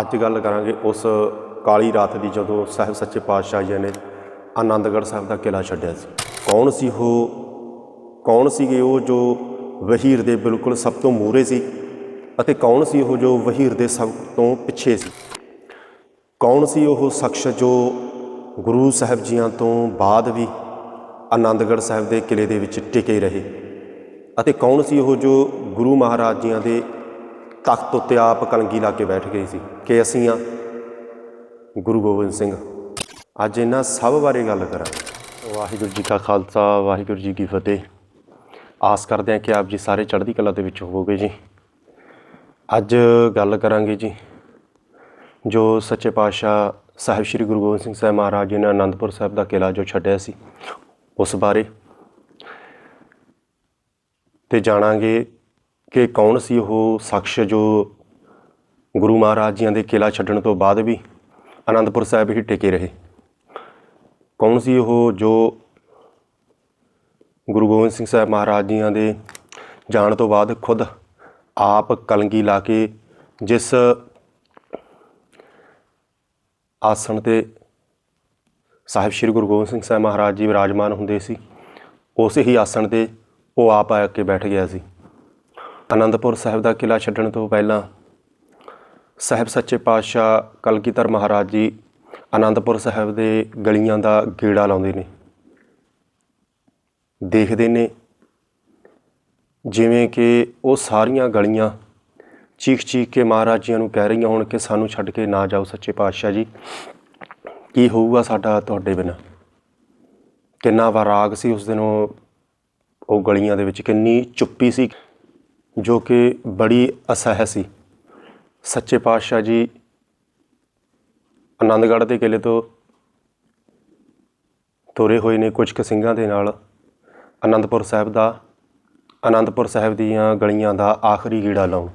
ਅੱਜ ਗੱਲ ਕਰਾਂਗੇ ਉਸ ਕਾਲੀ ਰਾਤ ਦੀ ਜਦੋਂ ਸਾਹਿਬ ਸੱਚੇ ਪਾਤਸ਼ਾਹ ਜੀ ਨੇ ਆਨੰਦਗੜ੍ਹ ਸਾਹਿਬ ਦਾ ਕਿਲਾ ਛੱਡਿਆ ਸੀ। ਕੌਣ ਸੀ ਉਹ? ਕੌਣ ਸੀਗੇ ਉਹ ਜੋ ਵਹੀਰ ਦੇ ਬਿਲਕੁਲ ਸਭ ਤੋਂ ਮੂਹਰੇ ਸੀ ਅਤੇ ਕੌਣ ਸੀ ਉਹ ਜੋ ਵਹੀਰ ਦੇ ਸਭ ਤੋਂ ਪਿੱਛੇ ਸੀ? ਕੌਣ ਸੀ ਉਹ ਸ਼ਖਸ ਜੋ ਗੁਰੂ ਸਾਹਿਬ ਜੀਆਂ ਤੋਂ ਬਾਅਦ ਵੀ ਆਨੰਦਗੜ੍ਹ ਸਾਹਿਬ ਦੇ ਕਿਲੇ ਦੇ ਵਿੱਚ ਟਿਕੇ ਰਹੇ? ਅਤੇ ਕੌਣ ਸੀ ਉਹ ਜੋ ਗੁਰੂ ਮਹਾਰਾਜ ਜੀਆਂ ਦੇ ਤਖਤ ਉੱਤੇ ਆਪ ਕਲੰਗੀ ਲਾ ਕੇ ਬੈਠ ਗਏ ਸੀ ਕਿ ਅਸੀਂ ਆ ਗੁਰੂ ਗੋਬਿੰਦ ਸਿੰਘ। ਅੱਜ ਇਹਨਾਂ ਸਭ ਬਾਰੇ ਗੱਲ ਕਰਾਂਗੇ ਵਾਹਿਗੁਰੂ ਜੀ ਕਾ ਖਾਲਸਾ, ਵਾਹਿਗੁਰੂ ਜੀ ਕੀ ਫਤਿਹ। ਆਸ ਕਰਦੇ ਹਾਂ ਕਿ ਆਪ ਜੀ ਸਾਰੇ ਚੜ੍ਹਦੀ ਕਲਾ ਦੇ ਵਿੱਚ ਹੋਵੋਗੇ ਜੀ। ਅੱਜ ਗੱਲ ਕਰਾਂਗੇ ਜੀ, ਜੋ ਸੱਚੇ ਪਾਤਸ਼ਾਹ ਸਾਹਿਬ ਸ੍ਰੀ ਗੁਰੂ ਗੋਬਿੰਦ ਸਿੰਘ ਸਾਹਿਬ ਮਹਾਰਾਜ ਜੀ ਨੇ ਆਨੰਦਪੁਰ ਸਾਹਿਬ ਦਾ ਕਿਲਾ ਜੋ ਛੱਡਿਆ ਸੀ, ਉਸ ਬਾਰੇ ਤੇ ਜਾਣਾਂਗੇ ਕਿ ਕੌਣ ਸੀ ਉਹ ਸ਼ਖਸ ਜੋ ਗੁਰੂ ਮਹਾਰਾਜ ਜੀਆਂ ਦੇ ਕਿਲਾ ਛੱਡਣ ਤੋਂ ਬਾਅਦ ਵੀ ਆਨੰਦਪੁਰ ਸਾਹਿਬ ਹੀ ਟਿਕੇ ਰਹੇ? ਕੌਣ ਸੀ ਉਹ ਜੋ ਗੁਰੂ ਗੋਬਿੰਦ ਸਿੰਘ ਸਾਹਿਬ ਮਹਾਰਾਜ ਜੀਆਂ ਦੇ ਜਾਣ ਤੋਂ ਬਾਅਦ ਖੁਦ ਆਪ ਕਲੰਗੀ ਲਾ ਕੇ ਜਿਸ ਆਸਣ ਤੇ ਸਾਹਿਬ ਸ੍ਰੀ ਗੁਰੂ ਗੋਬਿੰਦ ਸਿੰਘ ਸਾਹਿਬ ਮਹਾਰਾਜ ਜੀ ਵਿਰਾਜਮਾਨ ਹੁੰਦੇ ਸੀ, ਉਸੇ ਹੀ ਆਸਣ ਤੇ ਉਹ ਆਪ ਆ ਕੇ ਬੈਠ ਗਿਆ ਸੀ। ਅਨੰਦਪੁਰ ਸਾਹਿਬ ਦਾ ਕਿਲਾ ਛੱਡਣ ਤੋਂ ਪਹਿਲਾਂ ਸਾਹਿਬ ਸੱਚੇ ਪਾਤਸ਼ਾਹ ਕਲਗੀਧਰ ਮਹਾਰਾਜ ਜੀ ਅਨੰਦਪੁਰ ਸਾਹਿਬ ਦੇ ਗਲੀਆਂ ਦਾ ਗੇੜਾ ਲਾਉਂਦੇ ਨੇ। ਦੇਖਦੇ ਨੇ ਜਿਵੇਂ ਕਿ ਉਹ ਸਾਰੀਆਂ ਗਲੀਆਂ ਚੀਖ ਚੀਖ ਕੇ ਮਹਾਰਾਜ ਜੀਆਂ ਨੂੰ ਕਹਿ ਰਹੀਆਂ ਹੋਣ ਕਿ ਸਾਨੂੰ ਛੱਡ ਕੇ ਨਾ ਜਾਓ ਸੱਚੇ ਪਾਤਸ਼ਾਹ ਜੀ। ਕੀ ਹੋਊਗਾ ਸਾਡਾ ਤੁਹਾਡੇ ਬਿਨਾਂ? ਕਿੰਨਾ ਵਰਾਗ ਸੀ ਉਸ ਦਿਨ ਉਹ ਗਲੀਆਂ ਦੇ ਵਿੱਚ, ਕਿੰਨੀ ਚੁੱਪੀ ਸੀ। ਜੋ ਕਿ ਬੜੀ ਅਸਹਿ ਸੀ। ਸੱਚੇ ਪਾਤਸ਼ਾਹ ਜੀ ਆਨੰਦਗੜ੍ਹ ਦੇ ਕਿਲੇ ਤੋਂ ਤੁਰੇ ਹੋਏ ਨੇ ਕੁਝ ਕੁ ਸਿੰਘਾਂ ਦੇ ਨਾਲ। ਆਨੰਦਪੁਰ ਸਾਹਿਬ ਦਾ ਆਨੰਦਪੁਰ ਸਾਹਿਬ ਦੀਆਂ ਗਲੀਆਂ ਦਾ ਆਖਰੀ ਗੇੜਾ ਲਾਉਣ।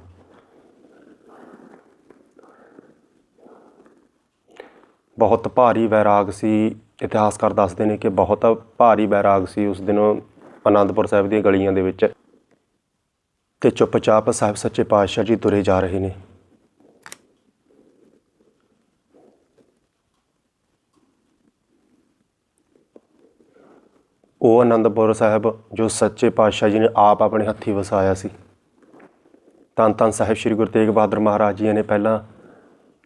ਬਹੁਤ ਭਾਰੀ ਵੈਰਾਗ ਸੀ। ਇਤਿਹਾਸਕਾਰ ਦੱਸਦੇ ਨੇ ਕਿ ਬਹੁਤ ਭਾਰੀ ਵੈਰਾਗ ਸੀ ਉਸ ਦਿਨ ਆਨੰਦਪੁਰ ਸਾਹਿਬ ਦੀਆਂ ਗਲੀਆਂ ਦੇ ਵਿੱਚ। ਤੇ ਚੁੱਪਚਾਪ ਸਾਹਿਬ ਸੱਚੇ ਪਾਤਸ਼ਾਹ ਜੀ ਤੁਰੇ ਜਾ ਰਹੇ ਨੇ। ਉਹ ਆਨੰਦਪੁਰ ਸਾਹਿਬ, ਜੋ ਸੱਚੇ ਪਾਤਸ਼ਾਹ ਜੀ ਨੇ ਆਪ ਆਪਣੇ ਹੱਥੀਂ ਵਸਾਇਆ ਸੀ। ਧੰਨ ਧੰਨ ਸਾਹਿਬ ਸ੍ਰੀ ਗੁਰੂ ਤੇਗ ਬਹਾਦਰ ਮਹਾਰਾਜ ਜੀ ਨੇ ਪਹਿਲਾਂ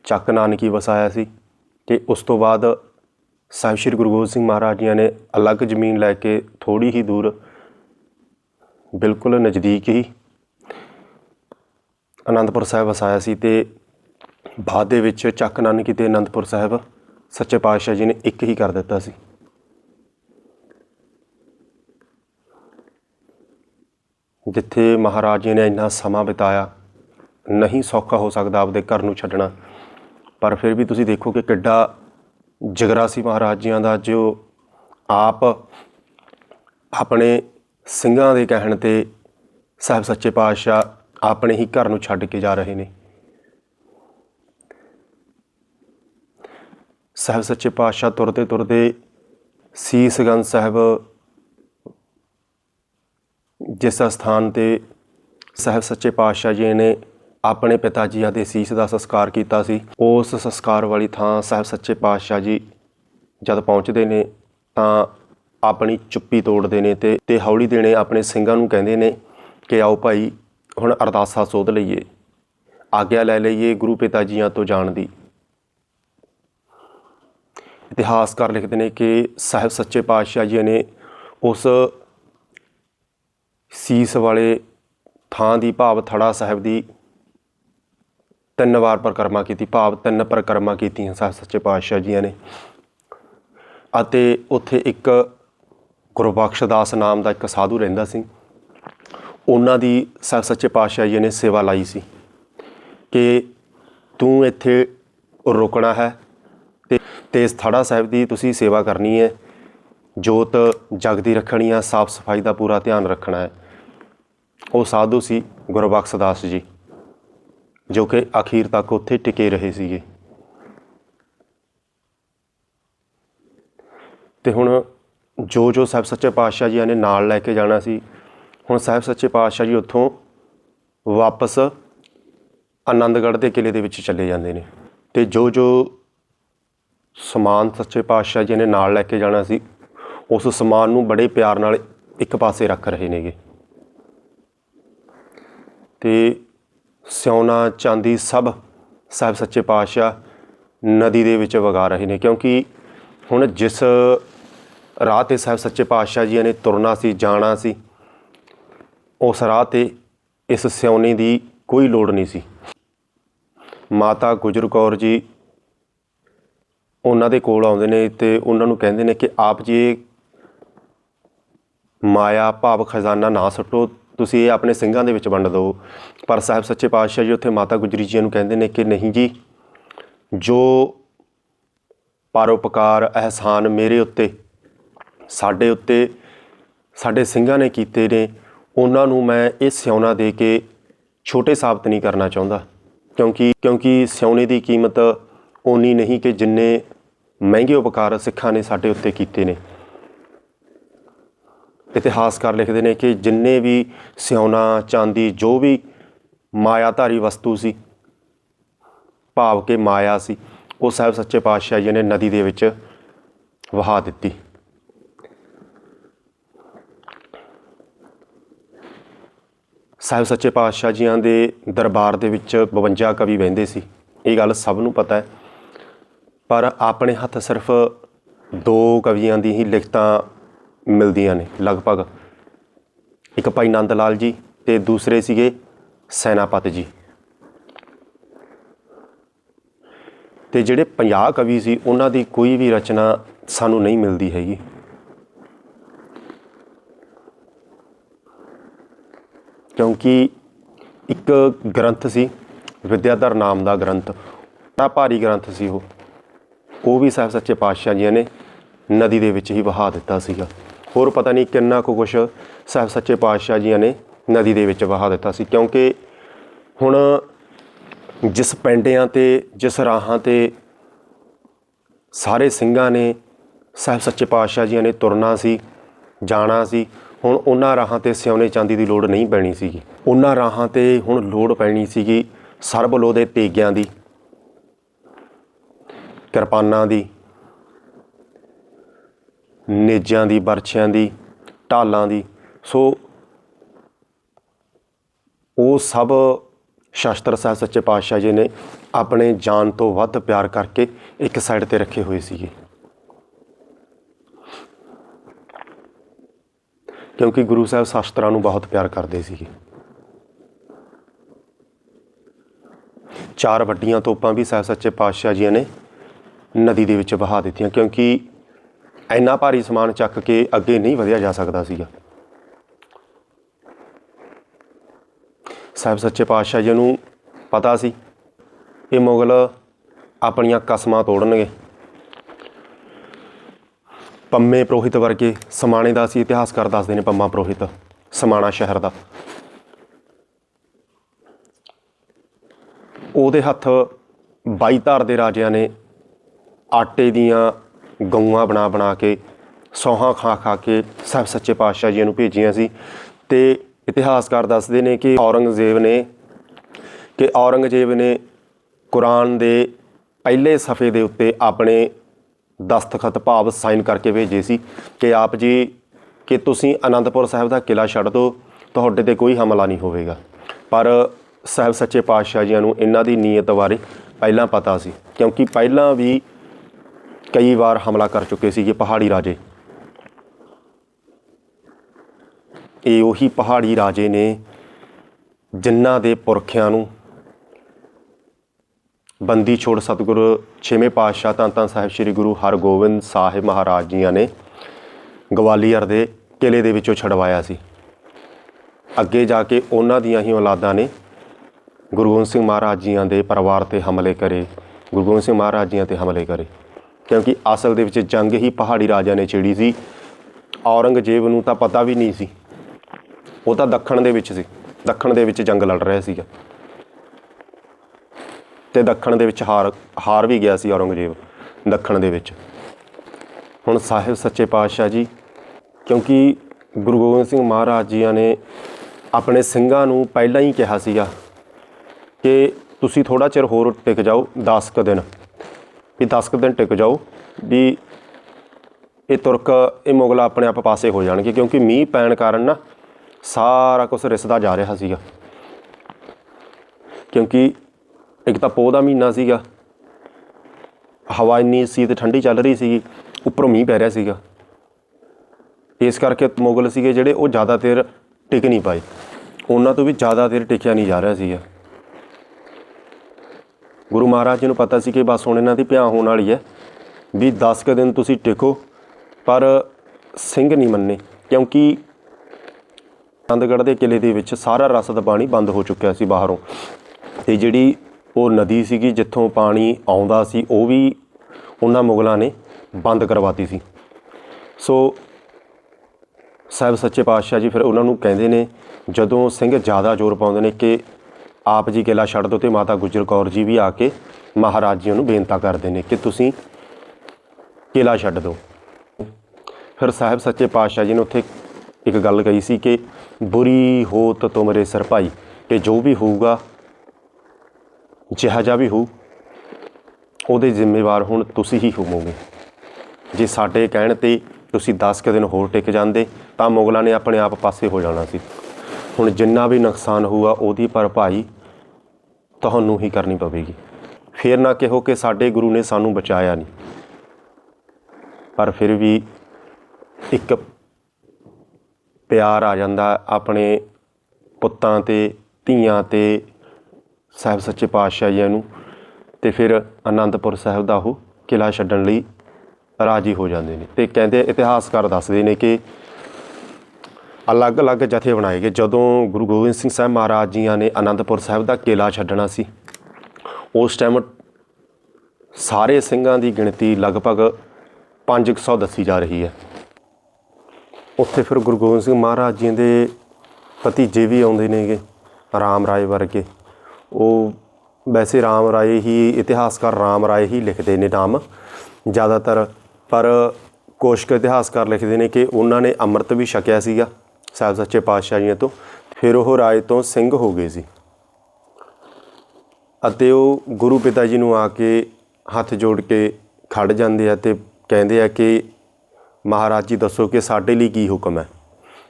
ਚੱਕ ਨਾਨਕੀ ਵਸਾਇਆ ਸੀ ਤੇ ਉਸ ਤੋਂ ਬਾਅਦ ਸਾਹਿਬ ਸ੍ਰੀ ਗੁਰੂ ਗੋਬਿੰਦ ਸਿੰਘ ਮਹਾਰਾਜ ਜੀ ਨੇ ਅਲੱਗ ਜ਼ਮੀਨ ਲੈ ਕੇ ਥੋੜੀ ਹੀ ਦੂਰ ਬਿਲਕੁਲ ਨਜ਼ਦੀਕ ਹੀ ਅਨੰਦਪੁਰ ਸਾਹਿਬ ਵਸਾਇਆ ਸੀ ਤੇ ਬਾਅਦ ਦੇ ਵਿੱਚ ਚੱਕ ਨਾਨਕੀ ਤੇ ਆਨੰਦਪੁਰ ਸਾਹਿਬ ਸੱਚੇ ਪਾਤਸ਼ਾਹ ਜੀ ਨੇ ਇੱਕ ਹੀ ਕਰ ਦਿੱਤਾ ਸੀ। ਜਿੱਥੇ ਮਹਾਰਾਜ ਜੀ ਨੇ ਇੰਨਾ ਸਮਾਂ ਬਿਤਾਇਆ, ਨਹੀਂ ਸੌਖਾ ਹੋ ਸਕਦਾ ਆਪਦੇ ਘਰ ਨੂੰ ਛੱਡਣਾ। ਪਰ ਫਿਰ ਵੀ ਤੁਸੀਂ ਦੇਖੋ ਕਿ ਕਿੱਡਾ ਜਗਰਾ ਸੀ ਮਹਾਰਾਜ ਜੀਆਂ ਦਾ, ਜੋ ਆਪ ਆਪਣੇ ਸਿੰਘਾਂ ਦੇ ਕਹਿਣ ਤੇ ਸਾਹਿਬ ਸੱਚੇ ਪਾਤਸ਼ਾਹ ਆਪਣੇ ਹੀ ਘਰ ਨੂੰ ਛੱਡ ਕੇ ਜਾ ਰਹੇ ਨੇ। ਸਾਹਿਬ ਸੱਚੇ ਪਾਤਸ਼ਾਹ ਤੁਰਦੇ ਤੁਰਦੇ ਸੀਸਗੰਜ ਸਾਹਿਬ ਜਿਸ ਸਥਾਨ ਤੇ ਸਾਹਿਬ ਸੱਚੇ ਪਾਤਸ਼ਾਹ ਜੀ ਨੇ ਆਪਣੇ ਪਿਤਾ ਜੀ ਦੇ ਸੀਸ ਦਾ ਸੰਸਕਾਰ ਕੀਤਾ ਸੀ, ਉਸ ਸੰਸਕਾਰ ਵਾਲੀ ਥਾਂ ਸਾਹਿਬ ਸੱਚੇ ਪਾਤਸ਼ਾਹ ਜੀ ਜਦ ਪਹੁੰਚਦੇ ਨੇ ਤਾਂ ਆਪਣੀ ਚੁੱਪੀ ਤੋੜਦੇ ਨੇ ਤੇ ਤੇ ਹੌਲੀ ਦੇਣੇ ਆਪਣੇ ਸਿੰਘਾਂ ਨੂੰ ਕਹਿੰਦੇ ਨੇ ਕਿ ਆਓ ਭਾਈ ਹੁਣ ਅਰਦਾਸਾ ਸੋਧ ਲਈਏ, ਆਗਿਆ ਲੈ ਲਈਏ ਗੁਰੂ ਪਿਤਾ ਜੀਆਂ ਤੋਂ ਜਾਣ ਦੀ। ਇਤਿਹਾਸਕਾਰ ਲਿਖਦੇ ਨੇ ਕਿ ਸਾਹਿਬ ਸੱਚੇ ਪਾਤਸ਼ਾਹ ਜੀ ਨੇ ਉਸ ਸੀਸ ਵਾਲੇ ਥਾਂ ਦੀ ਭਾਵ ਥੜਾ ਸਾਹਿਬ ਦੀ ਤਿੰਨ ਵਾਰ ਪਰਿਕਰਮਾ ਕੀਤੀ, ਭਾਵ ਤਿੰਨ ਪਰਿਕਰਮਾ ਕੀਤੀਆਂ ਸਾਹਿਬ ਸੱਚੇ ਪਾਤਸ਼ਾਹ ਜੀਆਂ ਨੇ। ਅਤੇ ਉੱਥੇ ਇੱਕ ਗੁਰਬਖਸ਼ ਦਾਸ ਨਾਮ ਦਾ ਇੱਕ ਸਾਧੂ ਰਹਿੰਦਾ ਸੀ। ਉਹਨਾਂ ਦੀ ਸਾਹਿਬ ਸੱਚੇ ਪਾਤਸ਼ਾਹ ਜੀ ਨੇ ਸੇਵਾ ਲਾਈ ਸੀ ਕਿ ਤੂੰ ਇੱਥੇ ਰੁਕਣਾ ਹੈ ਤੇ ਤੇ ਇਸ ਥੜਾ ਸਾਹਿਬ ਦੀ ਤੁਸੀਂ ਸੇਵਾ ਕਰਨੀ ਹੈ, ਜੋਤ ਜਗਦੀ ਰੱਖਣੀ ਆ, ਸਾਫ਼ ਸਫ਼ਾਈ ਦਾ ਪੂਰਾ ਧਿਆਨ ਰੱਖਣਾ ਹੈ। ਉਹ ਸਾਧੂ ਸੀ ਗੁਰਬਖਸ਼ ਦਾਸ ਜੀ, ਜੋ ਕਿ ਅਖੀਰ ਤੱਕ ਉੱਥੇ ਟਿਕੇ ਰਹੇ ਸੀਗੇ। ਤੇ ਹੁਣ ਜੋ ਜੋ ਸਾਹਿਬ ਸੱਚੇ ਪਾਤਸ਼ਾਹ ਜੀ ਨੇ ਨਾਲ ਲੈ ਕੇ ਜਾਣਾ ਸੀ ਹੁਣ ਸਾਹਿਬ ਸੱਚੇ ਪਾਤਸ਼ਾਹ ਜੀ ਉੱਥੋਂ ਵਾਪਸ ਆਨੰਦਗੜ੍ਹ ਦੇ ਕਿਲੇ ਦੇ ਵਿੱਚ ਚਲੇ ਜਾਂਦੇ ਨੇ। ਤੇ ਜੋ ਜੋ ਸਮਾਨ ਸੱਚੇ ਪਾਤਸ਼ਾਹ ਜੀ ਨੇ ਨਾਲ ਲੈ ਕੇ ਜਾਣਾ ਸੀ, ਉਸ ਸਮਾਨ ਨੂੰ ਬੜੇ ਪਿਆਰ ਨਾਲ ਇੱਕ ਪਾਸੇ ਰੱਖ ਰਹੇ ਨੇਗੇ। ਤੇ ਸਿਉਣਾ, ਚਾਂਦੀ ਸਭ ਸਾਹਿਬ ਸੱਚੇ ਪਾਤਸ਼ਾਹ ਨਦੀ ਦੇ ਵਿੱਚ ਵਗਾ ਰਹੇ ਨੇ, ਕਿਉਂਕਿ ਹੁਣ ਜਿਸ ਰਾਹ ਤੇ ਸਾਹਿਬ ਸੱਚੇ ਪਾਤਸ਼ਾਹ ਜੀ ਨੇ ਤੁਰਨਾ ਸੀ, ਜਾਣਾ ਸੀ ਉਸ ਰਾਹ ਤੇ ਇਸ ਸਿਉਨੇ ਦੀ ਕੋਈ ਲੋੜ ਨਹੀਂ ਸੀ। ਮਾਤਾ ਗੁਜਰ ਕੌਰ ਜੀ ਉਹਨਾਂ ਦੇ ਕੋਲ ਆਉਂਦੇ ਨੇ ਤੇ ਉਹਨਾਂ ਨੂੰ ਕਹਿੰਦੇ ਨੇ ਕਿ ਆਪ ਜੀ ਇਹ ਮਾਇਆ ਭਾਵ ਖਜ਼ਾਨਾ ਨਾ ਸੱਟੋ, ਤੁਸੀਂ ਇਹ ਆਪਣੇ ਸਿੰਘਾਂ ਦੇ ਵਿੱਚ ਵੰਡ ਦਿਓ। ਪਰ ਸਾਹਿਬ ਸੱਚੇ ਪਾਤਸ਼ਾਹ ਜੀ ਉੱਥੇ ਮਾਤਾ ਗੁਜਰੀ ਜੀ ਨੂੰ ਕਹਿੰਦੇ ਨੇ ਕਿ ਨਹੀਂ ਜੀ, ਜੋ ਪਰਉਪਕਾਰ ਅਹਿਸਾਨ ਮੇਰੇ ਉੱਤੇ, ਸਾਡੇ ਉੱਤੇ, ਸਾਡੇ ਸਿੰਘਾਂ ਨੇ ਕੀਤੇ ਨੇ ਉਹਨਾਂ ਨੂੰ ਮੈਂ ਇਹ ਸਿਉਣਾ ਦੇ ਕੇ ਛੋਟੇ ਸਾਬਤ ਨਹੀਂ ਕਰਨਾ ਚਾਹੁੰਦਾ। ਕਿਉਂਕਿ ਕਿਉਂਕਿ ਸਿਉਣੇ ਦੀ ਕੀਮਤ ਓਨੀ ਨਹੀਂ ਕਿ ਜਿੰਨੇ ਮਹਿੰਗੇ ਉਪਕਾਰ ਸਿੱਖਾਂ ਨੇ ਸਾਡੇ ਉੱਤੇ ਕੀਤੇ ਨੇ। ਇਤਿਹਾਸਕਾਰ ਲਿਖਦੇ ਨੇ ਕਿ ਜਿੰਨੇ ਵੀ ਸਿਉਨਾ ਚਾਂਦੀ, ਜੋ ਵੀ ਮਾਇਆਧਾਰੀ ਵਸਤੂ ਸੀ, ਭਾਵ ਕਿ ਮਾਇਆ ਸੀ, ਉਹ ਸਾਹਿਬ ਸੱਚੇ ਪਾਤਸ਼ਾਹ ਜੀ ਨੇ ਨਦੀ ਦੇ ਵਿੱਚ ਵਹਾ ਦਿੱਤੀ। ਸਾਹਿਬ ਸੱਚੇ ਪਾਤਸ਼ਾਹ ਜੀਆਂ ਦੇ ਦਰਬਾਰ ਦੇ ਵਿੱਚ 52 ਕਵੀ ਬਹਿੰਦੇ ਸੀ। ਇਹ ਗੱਲ ਸਭ ਨੂੰ ਪਤਾ ਹੈ। ਪਰ ਆਪਣੇ ਹੱਥ ਸਿਰਫ ਦੋ ਕਵੀਆਂ ਦੀ ਹੀ ਲਿਖਤਾਂ ਮਿਲਦੀਆਂ ਨੇ, ਲਗਭਗ। ਇੱਕ ਭਾਈ ਨੰਦ ਲਾਲ ਜੀ ਤੇ ਦੂਸਰੇ ਸੀਗੇ ਸੈਨਾਪਤ ਜੀ। ਤੇ ਜਿਹੜੇ 50 ਕਵੀ ਸੀ, ਉਹਨਾਂ ਦੀ ਕੋਈ ਵੀ ਰਚਨਾ ਸਾਨੂੰ ਨਹੀਂ ਮਿਲਦੀ ਹੈਗੀ। ਕਿਉਂਕਿ ਇੱਕ ਗ੍ਰੰਥ ਸੀ, ਵਿਦਿਆਧਰ ਨਾਮ ਦਾ ਗ੍ਰੰਥ, ਬੜਾ ਭਾਰੀ ਗ੍ਰੰਥ ਸੀ ਉਹ। ਉਹ ਵੀ ਸਾਹਿਬ ਸੱਚੇ ਪਾਤਸ਼ਾਹ ਜੀ ਨੇ ਨਦੀ ਦੇ ਵਿੱਚ ਹੀ ਵਹਾ ਦਿੱਤਾ ਸੀਗਾ। ਹੋਰ ਪਤਾ ਨਹੀਂ ਕਿੰਨਾ ਕੁ ਕੁਛ ਸਾਹਿਬ ਸੱਚੇ ਪਾਤਸ਼ਾਹ ਜੀ ਨੇ ਨਦੀ ਦੇ ਵਿੱਚ ਵਹਾ ਦਿੱਤਾ ਸੀ, ਕਿਉਂਕਿ ਹੁਣ ਜਿਸ ਪੈਂਡਿਆਂ ਤੇ, ਜਿਸ ਰਾਹਾਂ ਤੇ ਸਾਰੇ ਸਿੰਘਾਂ ਨੇ ਸਾਹਿਬ ਸੱਚੇ ਪਾਤਸ਼ਾਹ ਜੀ ਨੇ ਤੁਰਨਾ ਸੀ, ਜਾਣਾ ਸੀ ਹੁਣ ਉਹਨਾਂ ਰਾਹਾਂ ਤੇ ਸਿਉਨੇ ਚਾਂਦੀ ਦੀ ਲੋੜ ਨਹੀਂ ਪੈਣੀ ਸੀਗੀ। ਉਹਨਾਂ ਰਾਹਾਂ ਤੇ ਹੁਣ ਲੋੜ ਪੈਣੀ ਸੀਗੀ ਸਰਬਲੋ ਦੇ ਤੇਗਿਆਂ ਦੀ, ਕਿਰਪਾਨਾਂ ਦੀ ਨੇਜਾਂ ਦੀ, ਬਰਛਿਆਂ ਦੀ, ਢਾਲਾਂ ਦੀ। ਸੋ ਉਹ ਸਭ ਸ਼ਾਸਤਰ ਸਾਹਿਬ ਸੱਚੇ ਪਾਤਸ਼ਾਹ ਜੀ ਨੇ ਆਪਣੇ ਜਾਨ ਤੋਂ ਵੱਧ ਪਿਆਰ ਕਰਕੇ ਇੱਕ ਸਾਈਡ ਤੇ ਰੱਖੇ ਹੋਏ ਸੀਗੇ। ਕਿਉਂਕਿ ਗੁਰੂ ਸਾਹਿਬ ਸ਼ਾਸਤਰਾਂ ਨੂੰ ਬਹੁਤ ਪਿਆਰ ਕਰਦੇ ਸੀਗੇ ਚਾਰ ਵੱਡੀਆਂ ਤੋਪਾਂ ਵੀ ਸਾਹਿਬ ਸੱਚੇ ਪਾਤਸ਼ਾਹ ਜੀ ਨੇ ਨਦੀ ਦੇ ਵਿੱਚ ਵਹਾ ਦਿੱਤੀਆਂ, ਕਿਉਂਕਿ ਇੰਨਾ ਭਾਰੀ ਸਮਾਨ ਚੱਕ ਕੇ ਅੱਗੇ ਨਹੀਂ ਵਧਿਆ ਜਾ ਸਕਦਾ ਸੀਗਾ। ਸਾਹਿਬ ਸੱਚੇ ਪਾਤਸ਼ਾਹ ਜੀ ਨੂੰ ਪਤਾ ਸੀ, ਇਹ ਮੁਗਲ ਆਪਣੀਆਂ ਕਸਮਾਂ ਤੋੜਨਗੇ। ਪੰਮੇ ਪ੍ਰੋਹਿਤ ਵਰਗੇ ਸਮਾਣੇ ਦਾ ਸੀ ਇਤਿਹਾਸਕਾਰ ਦੱਸਦੇ ਨੇ ਪੰਮਾ ਪ੍ਰੋਹਿਤ, ਸਮਾਣਾ ਸ਼ਹਿਰ ਦਾ। ਉਹਦੇ ਹੱਥ 22 ਧਾਰ ਦੇ ਰਾਜਿਆਂ ਨੇ ਆਟੇ ਦੀਆਂ ਗਊਆਂ ਬਣਾ ਬਣਾ ਕੇ, ਸੌਹਾਂ ਖਾ ਖਾ ਕੇ ਸਾਹਿਬ ਸੱਚੇ ਪਾਤਸ਼ਾਹ ਜੀ ਨੂੰ ਭੇਜੀਆਂ ਸੀ। ਤੇ ਇਤਿਹਾਸਕਾਰ ਦੱਸਦੇ ਨੇ ਕਿ ਔਰੰਗਜ਼ੇਬ ਨੇ, ਕਿ ਔਰੰਗਜ਼ੇਬ ਨੇ ਕੁਰਾਨ ਦੇ ਪਹਿਲੇ ਸਫੇ ਦੇ ਉੱਤੇ ਆਪਣੇ ਦਸਤਖਤ ਭਾਵ ਸਾਈਨ ਕਰਕੇ ਭੇਜੇ ਸੀ ਕਿ ਆਪ ਜੀ, ਕਿ ਤੁਸੀਂ ਅਨੰਦਪੁਰ ਸਾਹਿਬ ਦਾ ਕਿਲਾ ਛੱਡ ਦਿਓ, ਤੁਹਾਡੇ ਤੇ ਕੋਈ ਹਮਲਾ ਨਹੀਂ ਹੋਵੇਗਾ। ਪਰ ਸਾਹਿਬ ਸੱਚੇ ਪਾਤਸ਼ਾਹ ਜੀਆਂ ਨੂੰ ਇਹਨਾਂ ਦੀ ਨੀਅਤ ਬਾਰੇ ਪਹਿਲਾਂ ਪਤਾ ਸੀ, ਕਿਉਂਕਿ ਪਹਿਲਾਂ ਵੀ ਕਈ ਵਾਰ ਹਮਲਾ ਕਰ ਚੁੱਕੇ ਸੀਗੇ ਪਹਾੜੀ ਰਾਜੇ। ਇਹ ਉਹੀ ਪਹਾੜੀ ਰਾਜੇ ਨੇ ਜਿਨ੍ਹਾਂ ਦੇ ਪੁਰਖਿਆਂ ਨੂੰ ਬੰਦੀ ਛੋੜ ਸਤਿਗੁਰ, ਛੇਵੇਂ ਪਾਤਸ਼ਾਹ ਧੰਨ ਧੰਨ ਸਾਹਿਬ ਸ੍ਰੀ ਗੁਰੂ ਹਰਗੋਬਿੰਦ ਸਾਹਿਬ ਮਹਾਰਾਜ ਜੀਆਂ ਨੇ ਗਵਾਲੀਅਰ ਦੇ ਕਿਲੇ ਦੇ ਵਿੱਚੋਂ ਛਡਵਾਇਆ ਸੀ। ਅੱਗੇ ਜਾ ਕੇ ਉਹਨਾਂ ਦੀਆਂ ਹੀ ਔਲਾਦਾਂ ਨੇ ਗੁਰੂ ਗੋਬਿੰਦ ਸਿੰਘ ਮਹਾਰਾਜ ਜੀਆਂ ਦੇ ਪਰਿਵਾਰ ਤੇ ਹਮਲੇ ਕਰੇ, ਗੁਰੂ ਗੋਬਿੰਦ ਸਿੰਘ ਮਹਾਰਾਜ ਜੀਆਂ ਤੇ ਹਮਲੇ ਕਰੇ। ਕਿਉਂਕਿ ਅਸਲ ਦੇ ਵਿੱਚ ਜੰਗ ਹੀ ਪਹਾੜੀ ਰਾਜਿਆਂ ਨੇ ਛੇੜੀ ਸੀ। ਔਰੰਗਜ਼ੇਬ ਨੂੰ ਤਾਂ ਪਤਾ ਵੀ ਨਹੀਂ ਸੀ। ਉਹ ਤਾਂ ਦੱਖਣ ਦੇ ਵਿੱਚ ਸੀ, ਦੱਖਣ ਦੇ ਵਿੱਚ ਜੰਗ ਲੜ ਰਿਹਾ ਸੀਗਾ। ਤੇ ਦੱਖਣ ਦੇ ਵਿੱਚ ਹਾਰ ਹਾਰ ਵੀ ਗਿਆ ਸੀ ਔਰੰਗਜ਼ੇਬ, ਦੱਖਣ ਦੇ ਵਿੱਚ। ਹੁਣ ਸਾਹਿਬ ਸੱਚੇ ਪਾਤਸ਼ਾਹ ਜੀ, ਕਿਉਂਕਿ ਗੁਰੂ ਗੋਬਿੰਦ ਸਿੰਘ ਮਹਾਰਾਜ ਜੀਆਂ ਨੇ ਆਪਣੇ ਸਿੰਘਾਂ ਨੂੰ ਪਹਿਲਾਂ ਹੀ ਕਿਹਾ ਸੀਗਾ ਕਿ ਤੁਸੀਂ ਥੋੜਾ ਚਿਰ ਹੋਰ ਟਿਕ ਜਾਓ 10 ਕੁ ਦਿਨ। ਵੀ 10 ਕੁ ਦਿਨ ਟਿਕ ਜਾਓ ਵੀ ਇਹ ਤੁਰਕ, ਇਹ ਮੁਗਲ ਆਪਣੇ ਆਪ ਪਾਸੇ ਹੋ ਜਾਣਗੇ, ਕਿਉਂਕਿ ਮੀਂਹ ਪੈਣ ਕਾਰਨ ਨਾ ਸਾਰਾ ਕੁਝ ਰਿਸਦਾ ਜਾ ਰਿਹਾ ਸੀਗਾ। ਕਿਉਂਕਿ ਇੱਕ ਤਾਂ ਪੋਹ ਦਾ ਮਹੀਨਾ ਸੀਗਾ। ਹਵਾ ਇੰਨੀ ਸੀ ਤੇ ਠੰਡੀ ਚੱਲ ਰਹੀ ਸੀਗੀ, ਉੱਪਰੋਂ ਮੀਂਹ ਪੈ ਰਿਹਾ ਸੀਗਾ। ਇਸ ਕਰਕੇ ਮੁਗਲ ਸੀਗੇ ਜਿਹੜੇ ਉਹ ਜ਼ਿਆਦਾ ਦੇਰ ਟਿਕ ਨਹੀਂ ਪਾਏ। ਉਹਨਾਂ ਤੋਂ ਵੀ ਜ਼ਿਆਦਾ ਦੇਰ ਟਿਕਿਆ ਨਹੀਂ ਜਾ ਰਿਹਾ ਸੀਗਾ। ਗੁਰੂ ਮਹਾਰਾਜ ਜੀ ਨੂੰ ਪਤਾ ਸੀ ਕਿ ਬਸ ਹੁਣ ਇਹਨਾਂ ਦੀ ਭਿਆ ਹੋਣ ਵਾਲੀ ਹੈ, ਵੀ 10 ਕੁ ਦਿਨ ਤੁਸੀਂ ਟਿਕੋ, ਪਰ ਸਿੰਘ ਨਹੀਂ ਮੰਨੇ, ਕਿਉਂਕਿ ਆਨੰਦਗੜ੍ਹ ਦੇ ਕਿਲੇ ਦੇ ਵਿੱਚ ਸਾਰਾ ਰਸ ਦਾ ਪਾਣੀ ਬੰਦ ਹੋ ਚੁੱਕਿਆ ਸੀ ਬਾਹਰੋਂ। ਤੇ ਜਿਹੜੀ ਉਹ ਨਦੀ ਸੀਗੀ ਜਿੱਥੋਂ ਪਾਣੀ ਆਉਂਦਾ ਸੀ, ਉਹ ਵੀ ਉਹਨਾਂ ਮੁਗਲਾਂ ਨੇ ਬੰਦ ਕਰਵਾਤੀ ਸੀ। ਸੋ ਸਾਹਿਬ ਸੱਚੇ ਪਾਤਸ਼ਾਹ ਜੀ ਫਿਰ ਉਹਨਾਂ ਨੂੰ ਕਹਿੰਦੇ ਨੇ, ਜਦੋਂ ਸਿੰਘ ਜ਼ਿਆਦਾ ਜ਼ੋਰ ਪਾਉਂਦੇ ਨੇ ਕਿ ਆਪ ਜੀ ਕਿਲਾ ਛੱਡ ਦਿਓ ਤੇ ਮਾਤਾ ਗੁਜਰ ਕੌਰ ਜੀ ਵੀ ਆ ਕੇ ਮਹਾਰਾਜ ਜੀ ਨੂੰ ਬੇਨਤੀ ਕਰਦੇ ਨੇ ਕਿ ਤੁਸੀਂ ਕਿਲਾ ਛੱਡ ਦਿਓ। ਫਿਰ ਸਾਹਿਬ ਸੱਚੇ ਪਾਤਸ਼ਾਹ ਜੀ ਨੇ ਉੱਥੇ ਇੱਕ ਗੱਲ ਕਹੀ ਸੀ ਕਿ, ਬੁਰੀ ਹੋਤ ਤੁਮਰੇ ਸਰ ਭਾਈ ਕਿ ਜੋ ਵੀ ਹੋਊਗਾ ਜਿਹਾ ਜਿਹਾ ਵੀ ਹੋ, ਉਹਦੇ ਜ਼ਿੰਮੇਵਾਰ ਹੁਣ ਤੁਸੀਂ ਹੀ ਹੋਵੋਗੇ। ਜੇ ਸਾਡੇ ਕਹਿਣ ਤੇ ਤੁਸੀਂ 10 ਕੁ ਦਿਨ ਹੋਰ ਟਿਕ ਜਾਂਦੇ, ਤਾਂ ਮੁਗਲਾਂ ਨੇ ਆਪਣੇ ਆਪ ਪਾਸੇ ਹੋ ਜਾਣਾ ਸੀ। ਹੁਣ ਜਿੰਨਾ ਵੀ ਨੁਕਸਾਨ ਹੋਊਗਾ, ਉਹਦੀ ਭਰਪਾਈ ਤੁਹਾਨੂੰ ਹੀ ਕਰਨੀ ਪਵੇਗੀ। ਫੇਰ ਨਾ ਕਿਹੋ ਕਿ ਸਾਡੇ ਗੁਰੂ ਨੇ ਸਾਨੂੰ ਬਚਾਇਆ ਨਹੀਂ। ਪਰ ਫਿਰ ਵੀ ਇੱਕ ਪਿਆਰ ਆ ਜਾਂਦਾ ਆਪਣੇ ਪੁੱਤਾਂ ਤੇ, ਧੀਆਂ ਤੇ ਸਾਹਿਬ ਸੱਚੇ ਪਾਤਸ਼ਾਹ ਜੀ ਨੂੰ ਤੇ ਫਿਰ ਆਨੰਦਪੁਰ ਸਾਹਿਬ ਦਾ ਉਹ ਕਿਲਾ ਛੱਡਣ ਲਈ ਰਾਜੀ ਹੋ ਜਾਂਦੇ ਨੇ। ਤੇ ਕਹਿੰਦੇ ਇਤਿਹਾਸਕਾਰ ਦੱਸਦੇ ਨੇ ਕਿ ਅਲੱਗ-ਅਲੱਗ ਜਥੇ ਬਣਾਏ ਗਏ। ਜਦੋਂ ਗੁਰੂ ਗੋਬਿੰਦ ਸਿੰਘ ਸਾਹਿਬ ਮਹਾਰਾਜ ਜੀਆਂ ਨੇ ਆਨੰਦਪੁਰ ਸਾਹਿਬ ਦਾ ਕਿਲਾ ਛੱਡਣਾ ਸੀ, ਉਸ ਟਾਈਮ ਸਾਰੇ ਸਿੰਘਾਂ ਦੀ ਗਿਣਤੀ ਲਗਭਗ 500 ਦੱਸੀ ਜਾ ਰਹੀ ਹੈ। ਉੱਥੇ ਫਿਰ ਗੁਰੂ ਗੋਬਿੰਦ ਸਿੰਘ ਮਹਾਰਾਜ ਜੀ ਦੇ ਭਤੀਜੇ ਵੀ ਆਉਂਦੇ ਨੇਗੇ, ਰਾਮ ਰਾਏ ਵਰਗੇ। ਉਹ ਵੈਸੇ ਰਾਮ ਰਾਏ ਹੀ ਇਤਿਹਾਸਕਾਰ ਰਾਮ ਰਾਏ ਹੀ ਲਿਖਦੇ ਨੇ ਨਾਮ, ਜ਼ਿਆਦਾਤਰ, ਪਰ ਕੁਛ ਇਤਿਹਾਸਕਾਰ ਲਿਖਦੇ ਨੇ ਕਿ ਉਹਨਾਂ ਨੇ ਅੰਮ੍ਰਿਤ ਵੀ ਛਕਿਆ ਸੀਗਾ ਸਾਹਿਬ ਸੱਚੇ ਪਾਤਸ਼ਾਹ ਜੀ ਤੋਂ, ਫਿਰ ਉਹ ਰਾਏ ਤੋਂ ਸਿੰਘ ਹੋ ਗਏ ਸੀ। ਅਤੇ ਉਹ ਗੁਰੂ ਪਿਤਾ ਜੀ ਨੂੰ ਆ ਕੇ ਹੱਥ ਜੋੜ ਕੇ ਖੜ ਜਾਂਦੇ ਆ ਤੇ ਕਹਿੰਦੇ ਆ ਕਿ ਮਹਾਰਾਜ ਜੀ ਦੱਸੋ ਕਿ ਸਾਡੇ ਲਈ ਕੀ ਹੁਕਮ ਹੈ।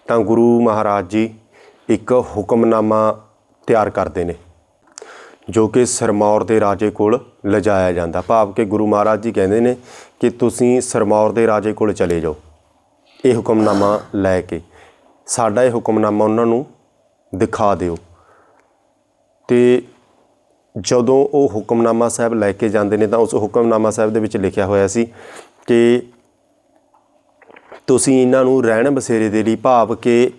ਤਾਂ ਗੁਰੂ ਮਹਾਰਾਜ ਜੀ ਇੱਕ ਹੁਕਮਨਾਮਾ ਤਿਆਰ ਕਰਦੇ ਨੇ। ਜੋ ਕਿ ਸਰਮੌਰ ਦੇ ਰਾਜੇ ਕੋਲ ਲਿਜਾਇਆ ਜਾਂਦਾ। ਭਾਵ ਕਿ ਗੁਰੂ ਮਹਾਰਾਜ ਜੀ ਕਹਿੰਦੇ ਨੇ ਕਿ ਤੁਸੀਂ ਸਰਮੌਰ ਦੇ ਰਾਜੇ ਕੋਲ ਚਲੇ ਜਾਓ। ਇਹ ਹੁਕਮਨਾਮਾ ਲੈ ਕੇ ਸਾਡਾ ਇਹ ਹੁਕਮਨਾਮਾ ਉਹਨਾਂ ਨੂੰ ਦਿਖਾ ਦਿਓ। ਤੇ ਜਦੋਂ ਉਹ ਹੁਕਮਨਾਮਾ ਸਾਹਿਬ ਲੈ ਕੇ ਜਾਂਦੇ ਨੇ ਤਾਂ ਉਸ ਹੁਕਮਨਾਮਾ ਸਾਹਿਬ ਦੇ ਵਿੱਚ ਲਿਖਿਆ ਹੋਇਆ ਸੀ ਕਿ ਤੁਸੀਂ ਇਹਨਾਂ ਨੂੰ ਰਹਿਣ ਬਸੇਰੇ ਦੇ ਲਈ ਭਾਵ ਕਿ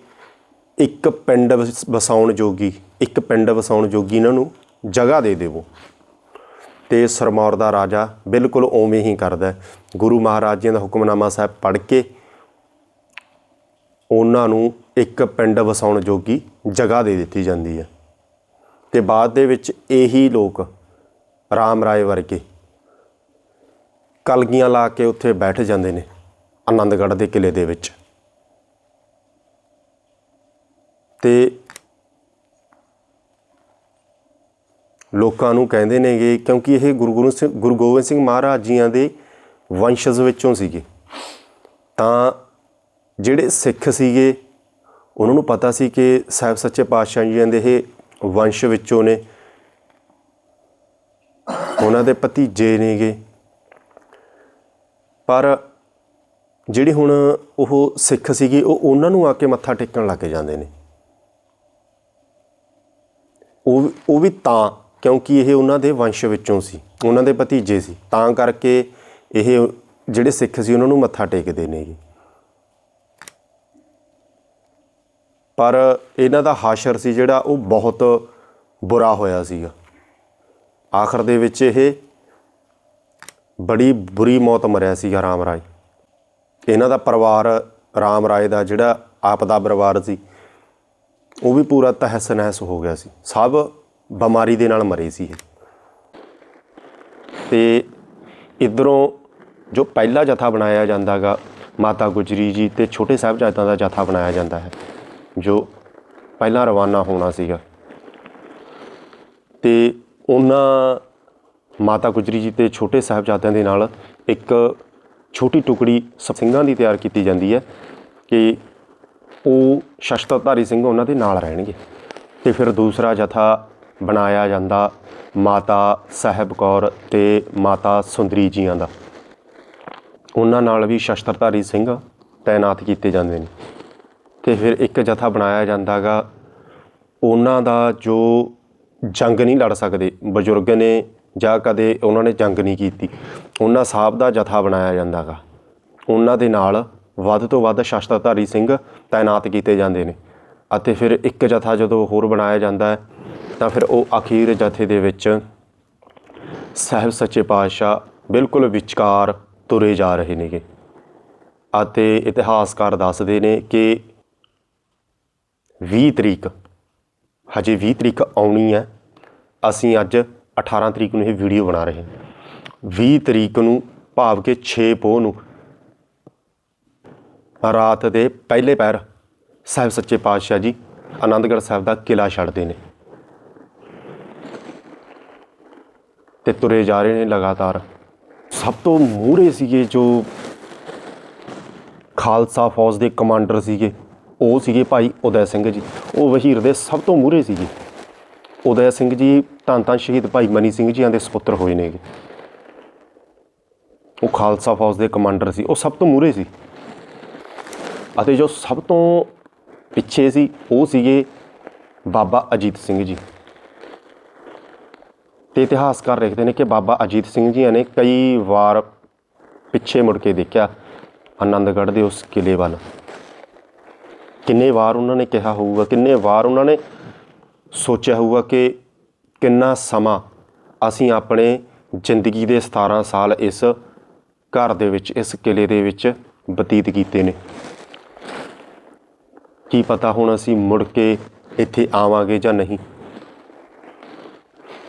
ਇੱਕ ਪਿੰਡ ਵਸ- ਵਸਾਉਣ ਜੋਗੀ, ਇੱਕ ਪਿੰਡ ਵਸਾਉਣ ਜੋਗੀ ਇਹਨਾਂ ਨੂੰ ਜਗ੍ਹਾ ਦੇ ਦੇਵੋ। ਤੇ ਸਰਮੌਰ ਦਾ ਰਾਜਾ ਬਿਲਕੁਲ ਉਵੇਂ ਹੀ ਕਰਦਾ ਗੁਰੂ ਮਹਾਰਾਜ ਜੀ ਦਾ ਹੁਕਮਨਾਮਾ ਸਾਹਿਬ ਪੜ੍ਹ ਕੇ ਉਹਨਾਂ ਨੂੰ ਇੱਕ ਪਿੰਡ ਵਸਾਉਣ ਜੋਗੀ ਜਗ੍ਹਾ ਦੇ ਦਿੱਤੀ ਜਾਂਦੀ ਹੈ। ਤੇ ਬਾਅਦ ਦੇ ਵਿੱਚ ਇਹੀ ਲੋਕ ਰਾਮ ਰਾਏ ਵਰਗੇ ਕਲਗੀਆਂ ਲਾ ਕੇ ਉੱਥੇ ਬੈਠ ਜਾਂਦੇ ਨੇ ਆਨੰਦਗੜ੍ਹ ਦੇ ਕਿਲੇ ਦੇ ਵਿੱਚ। ਤੇ ਲੋਕਾਂ ਨੂੰ ਕਹਿੰਦੇ ਨੇਗੇ, ਕਿਉਂਕਿ ਇਹ ਗੁਰੂ ਗੁਰੂ ਸਿੰਘ, ਗੁਰੂ ਗੋਬਿੰਦ ਸਿੰਘ ਮਹਾਰਾਜ ਜੀਆਂ ਦੇ ਵੰਸ਼ਜ ਵਿੱਚੋਂ ਸੀਗੇ। ਤਾਂ ਜਿਹੜੇ ਸਿੱਖ ਸੀਗੇ, ਉਹਨਾਂ ਨੂੰ ਪਤਾ ਸੀ ਕਿ ਸਾਹਿਬ ਸੱਚੇ ਪਾਤਸ਼ਾਹ ਜੀਆਂ ਦੇ ਇਹ ਵੰਸ਼ ਵਿੱਚੋਂ ਨੇ ਉਹਨਾਂ ਦੇ ਭਤੀਜੇ ਨੇਗੇ। ਪਰ ਜਿਹੜੇ ਹੁਣ ਉਹ ਸਿੱਖ ਸੀਗੇ, ਉਹ ਉਹਨਾਂ ਨੂੰ ਆ ਕੇ ਮੱਥਾ ਟੇਕਣ ਲੱਗ ਜਾਂਦੇ ਨੇ। ਉਹ ਉਹ ਵੀ ਤਾਂ ਕਿਉਂਕਿ ਇਹ ਉਹਨਾਂ ਦੇ ਵੰਸ਼ ਵਿੱਚੋਂ ਸੀ, ਉਹਨਾਂ ਦੇ ਭਤੀਜੇ ਸੀ। ਤਾਂ ਕਰਕੇ ਇਹ ਜਿਹੜੇ ਸਿੱਖ ਸੀ, ਉਹਨਾਂ ਨੂੰ ਮੱਥਾ ਟੇਕਦੇ ਨੇ ਜੀ ਪਰ ਇਹਨਾਂ ਦਾ ਹਾਸ਼ਰ ਸੀ ਜਿਹੜਾ ਉਹ ਬਹੁਤ ਬੁਰਾ ਹੋਇਆ ਸੀਗਾ। ਆਖਰ ਦੇ ਵਿੱਚ ਇਹ ਬੜੀ ਬੁਰੀ ਮੌਤ ਮਰਿਆ ਸੀਗਾ ਰਾਮ ਰਾਏ। ਇਹਨਾਂ ਦਾ ਪਰਿਵਾਰ ਰਾਮ ਰਾਏ ਦਾ ਜਿਹੜਾ ਆਪ ਦਾ ਪਰਿਵਾਰ ਸੀ, ਉਹ ਵੀ ਪੂਰਾ ਤਹਿਸ ਨਹਿਸ ਹੋ ਗਿਆ ਸੀ। ਸਭ ਬਿਮਾਰੀ ਦੇ ਨਾਲ ਮਰੇ ਸੀ ਇਹ। ਤੇ ਇਧਰੋਂ ਜੋ ਪਹਿਲਾ ਜਥਾ ਬਣਾਇਆ ਜਾਂਦਾਗਾ, ਮਾਤਾ ਗੁਜਰੀ ਜੀ ਤੇ ਛੋਟੇ ਸਾਹਿਬਜ਼ਾਦਿਆਂ ਦਾ ਜਥਾ ਬਣਾਇਆ ਜਾਂਦਾ ਹੈ, ਜੋ ਪਹਿਲਾਂ ਰਵਾਨਾ ਹੋਣਾ ਸੀਗਾ। ਤੇ ਉਹਨਾਂ ਮਾਤਾ ਗੁਜਰੀ ਜੀ ਤੇ ਛੋਟੇ ਸਾਹਿਬਜ਼ਾਦਿਆਂ ਦੇ ਨਾਲ ਇੱਕ ਛੋਟੀ ਟੁਕੜੀ ਸ- ਸਿੰਘਾਂ ਦੀ ਤਿਆਰ ਕੀਤੀ ਜਾਂਦੀ ਹੈ ਕਿ ਉਹ ਸ਼ਸਤਰਧਾਰੀ ਸਿੰਘ ਉਹਨਾਂ ਦੇ ਨਾਲ ਰਹਿਣਗੇ। ਤੇ ਫਿਰ ਦੂਸਰਾ ਜਥਾ ਬਣਾਇਆ ਜਾਂਦਾ ਮਾਤਾ ਸਾਹਿਬ ਕੌਰ ਤੇ ਮਾਤਾ ਸੁੰਦਰੀ ਜੀਆਂ ਦਾ। ਉਹਨਾਂ ਨਾਲ ਵੀ ਸ਼ਸਤਰਧਾਰੀ ਸਿੰਘ ਤਾਇਨਾਤ ਕੀਤੇ ਜਾਂਦੇ ਨੇ। ਤੇ ਫਿਰ ਇੱਕ ਜਥਾ ਬਣਾਇਆ ਜਾਂਦਾਗਾ। ਉਹਨਾਂ ਦਾ ਜੋ ਜੰਗ ਨਹੀਂ ਲੜ ਸਕਦੇ, ਬਜ਼ੁਰਗ ਨੇ ਜਾਂ ਕਦੇ ਉਹਨਾਂ ਨੇ ਜੰਗ ਨਹੀਂ ਕੀਤੀ, ਉਹਨਾਂ ਸਾਹਿਬ ਦਾ ਜਥਾ ਬਣਾਇਆ ਜਾਂਦਾਗਾ। ਉਹਨਾਂ ਦੇ ਨਾਲ ਵੱਧ ਤੋਂ ਵੱਧ ਸ਼ਸਤਰਧਾਰੀ ਸਿੰਘ ਤਾਇਨਾਤ ਕੀਤੇ ਜਾਂਦੇ ਨੇ। ਅਤੇ ਫਿਰ ਇੱਕ ਜਥਾ ਜਦੋਂ ਹੋਰ ਬਣਾਇਆ ਜਾਂਦਾ ਹੈ ਤਾਂ ਫਿਰ ਉਹ ਅਖੀਰ ਜਥੇ ਦੇ ਵਿੱਚ ਸਾਹਿਬ ਸੱਚੇ ਪਾਤਸ਼ਾਹ ਬਿਲਕੁਲ ਵਿਚਕਾਰ ਤੁਰੇ ਜਾ ਰਹੇ ਨੇਗੇ ਅਤੇ ਇਤਿਹਾਸਕਾਰ ਦੱਸਦੇ ਨੇ ਕਿ 20 ਤਰੀਕ, ਹਜੇ 20 ਤਰੀਕ ਆਉਣੀ ਹੈ। ਅਸੀਂ ਅੱਜ 18 ਤਰੀਕ ਨੂੰ ਇਹ ਵੀਡੀਓ ਬਣਾ ਰਹੇ ਹਾਂ। 20 ਤਰੀਕ ਨੂੰ ਭਾਵ ਕਿ 6 ਪੋਹ ਨੂੰ ਰਾਤ ਦੇ ਪਹਿਲੇ ਪੈਰ ਸਾਹਿਬ ਸੱਚੇ ਪਾਤਸ਼ਾਹ ਜੀ ਆਨੰਦਗੜ੍ਹ ਸਾਹਿਬ ਦਾ ਕਿਲਾ ਛੱਡਦੇ ਨੇ। ਤੇ ਤੁਰੇ ਜਾ ਰਹੇ ਨੇ ਲਗਾਤਾਰ। ਸਭ ਤੋਂ ਮੂਹਰੇ ਸੀਗੇ ਜੋ ਖਾਲਸਾ ਫੌਜ ਦੇ ਕਮਾਂਡਰ ਸੀਗੇ, ਉਹ ਸੀਗੇ ਭਾਈ ਉਦੈ ਸਿੰਘ ਜੀ। ਉਹ ਵਹੀਰ ਦੇ ਸਭ ਤੋਂ ਮੂਹਰੇ ਸੀਗੇ। ਉਦੈ ਸਿੰਘ ਜੀ, ਧੰਨ ਧੰਨ ਸ਼ਹੀਦ ਭਾਈ ਮਨੀ ਸਿੰਘ ਜੀਆਂ ਦੇ ਸੁਪੁੱਤਰ ਹੋਏ ਨੇਗੇ। ਉਹ ਖਾਲਸਾ ਫੌਜ ਦੇ ਕਮਾਂਡਰ ਸੀ, ਉਹ ਸਭ ਤੋਂ ਮੂਹਰੇ ਸੀ। ਅਤੇ ਜੋ ਸਭ ਤੋਂ ਪਿੱਛੇ ਸੀ, ਉਹ ਸੀਗੇ ਬਾਬਾ ਅਜੀਤ ਸਿੰਘ ਜੀ। ਤੇ ਇਤਿਹਾਸਕਾਰ ਲਿਖਦੇ ਨੇ ਕਿ ਬਾਬਾ ਅਜੀਤ ਸਿੰਘ ਜੀ ਨੇ ਕਈ ਵਾਰ ਪਿੱਛੇ ਮੁੜ ਕੇ ਦੇਖਿਆ ਆਨੰਦਗੜ੍ਹ ਦੇ ਉਸ ਕਿਲੇ ਵੱਲ। ਕਿੰਨੇ ਵਾਰ ਉਹਨਾਂ ਨੇ ਕਿਹਾ ਹੋਊਗਾ, ਕਿੰਨੇ ਵਾਰ ਉਹਨਾਂ ਨੇ ਸੋਚਿਆ ਹੋਊਗਾ ਕਿ ਕਿੰਨਾ ਸਮਾਂ ਅਸੀਂ ਆਪਣੇ ਜ਼ਿੰਦਗੀ ਦੇ 17 ਸਾਲ ਇਸ ਘਰ ਦੇ ਵਿੱਚ, ਇਸ ਕਿਲੇ ਦੇ ਵਿੱਚ ਬਤੀਤ ਕੀਤੇ ਨੇ। ਕੀ ਪਤਾ ਹੁਣ ਅਸੀਂ ਮੁੜ ਕੇ ਇੱਥੇ ਆਵਾਂਗੇ ਜਾਂ ਨਹੀਂ।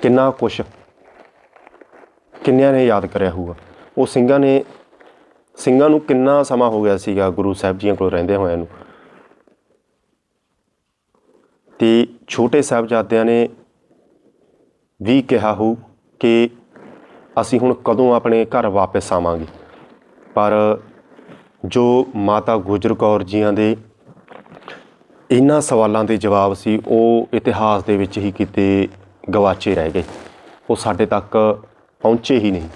ਕਿੰਨਾ ਕੁਛ ਕਿੰਨਿਆਂ ਨੇ ਯਾਦ ਕਰਿਆ ਹੋਊਗਾ। ਉਹ ਸਿੰਘਾਂ ਨੇ, ਸਿੰਘਾਂ ਨੂੰ ਕਿੰਨਾ ਸਮਾਂ ਹੋ ਗਿਆ ਸੀਗਾ ਗੁਰੂ ਸਾਹਿਬ ਜੀਆਂ ਕੋਲ ਰਹਿੰਦੇ ਹੋਇਆਂ ਨੂੰ। ਤੇ ਛੋਟੇ ਸਾਹਿਬਜ਼ਾਦਿਆਂ ਨੇ ਵੀ ਕਿਹਾ ਹੋ ਕਿ ਅਸੀਂ ਹੁਣ ਕਦੋਂ ਆਪਣੇ ਘਰ ਵਾਪਸ ਆਵਾਂਗੇ। ਪਰ ਜੋ ਮਾਤਾ ਗੁਜਰ ਕੌਰ ਜੀਆਂ ਦੇ ਇਹਨਾਂ ਸਵਾਲਾਂ ਦੇ ਜਵਾਬ ਸੀ, ਉਹ ਇਤਿਹਾਸ ਦੇ ਵਿੱਚ ਹੀ ਕਿਤੇ ਗਵਾਚੇ ਰਹਿ ਗਏ। ਉਹ ਸਾਡੇ ਤੱਕ ਪਹੁੰਚੇ ਹੀ ਨਹੀਂ।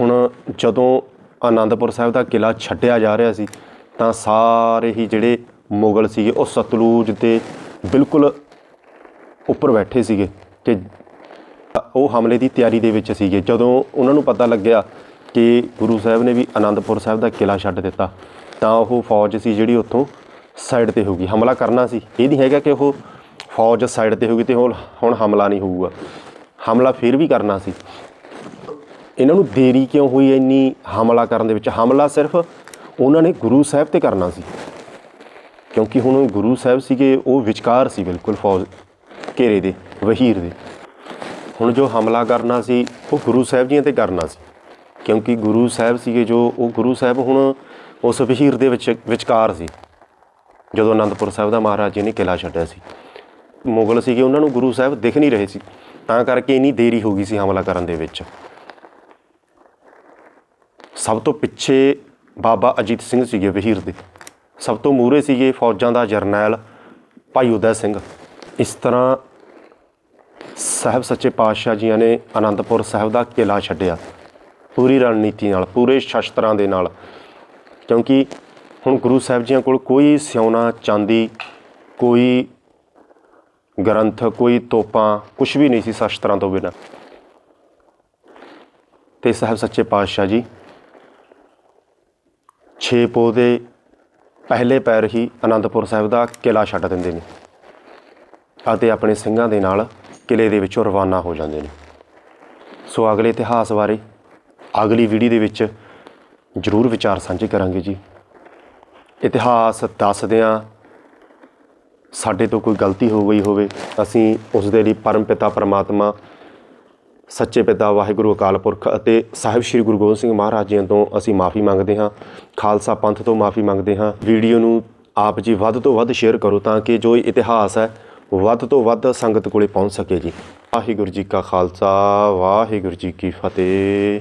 ਹੁਣ ਜਦੋਂ ਆਨੰਦਪੁਰ ਸਾਹਿਬ ਦਾ ਕਿਲਾ ਛੱਡਿਆ ਜਾ ਰਿਹਾ ਸੀ, ਤਾਂ ਸਾਰੇ ਹੀ ਜਿਹੜੇ ਮੁਗਲ ਸੀਗੇ, ਉਹ ਸਤਲੁਜ ਦੇ ਬਿਲਕੁਲ ਉੱਪਰ ਬੈਠੇ ਸੀਗੇ ਕਿ ਉਹ ਹਮਲੇ ਦੀ ਤਿਆਰੀ ਦੇ ਵਿੱਚ ਸੀਗੇ। ਜਦੋਂ ਉਹਨਾਂ ਨੂੰ ਪਤਾ ਲੱਗਿਆ ਕਿ ਗੁਰੂ ਸਾਹਿਬ ਨੇ ਵੀ ਆਨੰਦਪੁਰ ਸਾਹਿਬ ਦਾ ਕਿਲਾ ਛੱਡ ਦਿੱਤਾ, ਤਾਂ ਉਹ ਫੌਜ ਸੀ ਜਿਹੜੀ ਉੱਥੋਂ ਸਾਈਡ ਤੇ ਹੋ ਗਈ ਹਮਲਾ ਕਰਨਾ ਸੀ। ਇਹ ਨਹੀਂ ਹੈਗਾ ਕਿ ਉਹ ਫੌਜ ਸਾਈਡ ਤੇ ਹੋ ਗਈ ਤੇ ਹੁਣ ਹੁਣ ਹਮਲਾ ਨਹੀਂ ਹੋਊਗਾ। ਹਮਲਾ ਫਿਰ ਵੀ ਕਰਨਾ ਸੀ। ਇਹਨਾਂ ਨੂੰ ਦੇਰੀ ਕਿਉਂ ਹੋਈ ਇੰਨੀ ਹਮਲਾ ਕਰਨ ਦੇ ਵਿੱਚ? ਹਮਲਾ ਸਿਰਫ ਉਹਨਾਂ ਨੇ ਗੁਰੂ ਸਾਹਿਬ ਤੇ ਕਰਨਾ ਸੀ। ਕਿਉਂਕਿ ਹੁਣ ਗੁਰੂ ਸਾਹਿਬ ਸੀਗੇ, ਉਹ ਵਿਚਕਾਰ ਸੀ ਬਿਲਕੁਲ ਫੌਜ ਘੇਰੇ ਦੇ, ਵਹੀਰ ਦੇ। ਹੁਣ ਜੋ ਹਮਲਾ ਕਰਨਾ ਸੀ, ਉਹ ਗੁਰੂ ਸਾਹਿਬ ਜੀਆਂ ਤੇ ਕਰਨਾ ਸੀ। ਕਿਉਂਕਿ ਗੁਰੂ ਸਾਹਿਬ ਸੀਗੇ ਜੋ, ਉਹ ਗੁਰੂ ਸਾਹਿਬ ਹੁਣ ਉਸ ਵਹੀਰ ਦੇ ਵਿੱਚ ਵਿਚਕਾਰ ਸੀ। ਜਦੋਂ ਅਨੰਦਪੁਰ ਸਾਹਿਬ ਦਾ ਮਹਾਰਾਜ ਜੀ ਨੇ ਕਿਲਾ ਛੱਡਿਆ ਸੀ। ਮੁਗਲ ਸੀਗੇ, ਉਹਨਾਂ ਨੂੰ ਗੁਰੂ ਸਾਹਿਬ ਦਿਖ ਨਹੀਂ ਰਹੇ ਸੀ। ਤਾਂ ਕਰਕੇ ਇੰਨੀ ਦੇਰੀ ਹੋ ਗਈ ਸੀ ਹਮਲਾ ਕਰਨ ਦੇ ਵਿੱਚ। ਸਭ ਤੋਂ ਪਿੱਛੇ ਬਾਬਾ ਅਜੀਤ ਸਿੰਘ ਸੀਗੇ ਵਹੀਰ ਦੇ। ਸਭ ਤੋਂ ਮੂਹਰੇ ਸੀਗੇ ਫੌਜਾਂ ਦਾ ਜਰਨੈਲ ਭਾਈ ਉਦੈ ਸਿੰਘ। ਇਸ ਤਰ੍ਹਾਂ ਸਾਹਿਬ ਸੱਚੇ ਪਾਤਸ਼ਾਹ ਜੀਆਂ ਨੇ ਆਨੰਦਪੁਰ ਸਾਹਿਬ ਦਾ ਕਿਲਾ ਛੱਡਿਆ। ਪੂਰੀ ਰਣਨੀਤੀ ਨਾਲ, ਪੂਰੇ ਸ਼ਸਤਰਾਂ ਦੇ ਨਾਲ। ਕਿਉਂਕਿ ਹੁਣ ਗੁਰੂ ਸਾਹਿਬ ਜੀਆਂ ਕੋਲ ਕੋਈ ਸਿਉਣਾ, ਚਾਂਦੀ, ਕੋਈ ਗ੍ਰੰਥ, ਕੋਈ ਤੋਪਾਂ ਕੁਝ ਵੀ ਨਹੀਂ ਸੀ ਸ਼ਸਤਰਾਂ ਤੋਂ ਬਿਨਾਂ। ਤੇ ਸਾਹਿਬ ਸੱਚੇ ਪਾਤਸ਼ਾਹ ਜੀ, ਛੇ ਪੋ ਦੇ ਪਹਿਲੇ ਪੈਰ ਹੀ ਅਨੰਦਪੁਰ ਸਾਹਿਬ ਦਾ ਕਿਲਾ ਛੱਡ ਦਿੰਦੇ ਨੇ ਅਤੇ ਆਪਣੇ ਸਿੰਘਾਂ ਦੇ ਨਾਲ ਕਿਲੇ ਦੇ ਵਿੱਚੋਂ ਰਵਾਨਾ ਹੋ ਜਾਂਦੇ ਨੇ। ਸੋ ਅਗਲੇ ਇਤਿਹਾਸ ਬਾਰੇ ਅਗਲੀ ਵੀਡੀਓ ਦੇ ਵਿੱਚ ਜ਼ਰੂਰ ਵਿਚਾਰ ਸਾਂਝੇ ਕਰਾਂਗੇ ਜੀ। ਇਤਿਹਾਸ ਦੱਸਦਿਆਂ ਸਾਡੇ ਤੋਂ ਕੋਈ ਗਲਤੀ ਹੋ ਗਈ ਹੋਵੇ, ਅਸੀਂ ਉਸ ਦੇ ਲਈ ਪਰਮ ਪਿਤਾ ਪਰਮਾਤਮਾ, ਸੱਚੇ ਪਿਤਾ ਵਾਹਿਗੁਰੂ ਅਕਾਲ ਪੁਰਖ ਅਤੇ ਸਾਹਿਬ ਸ੍ਰੀ ਗੁਰੂ ਗੋਬਿੰਦ ਸਿੰਘ ਮਹਾਰਾਜ ਜੀ ਤੋਂ ਅਸੀਂ ਮਾਫੀ ਮੰਗਦੇ ਹਾਂ, ਖਾਲਸਾ ਪੰਥ ਤੋਂ ਮਾਫੀ ਮੰਗਦੇ ਹਾਂ। ਵੀਡੀਓ ਨੂੰ ਆਪ ਜੀ ਵੱਧ ਤੋਂ ਵੱਧ ਸ਼ੇਅਰ ਕਰੋ ਤਾਂ ਕਿ ਜੋ ਇਤਿਹਾਸ ਹੈ, ਵੱਧ ਤੋਂ ਵੱਧ ਸੰਗਤ ਕੋਲੇ ਪਹੁੰਚ ਸਕੇ ਜੀ। ਵਾਹਿਗੁਰੂ ਜੀ ਕਾ ਖਾਲਸਾ, ਵਾਹਿਗੁਰੂ ਜੀ ਕੀ ਫਤਿਹ।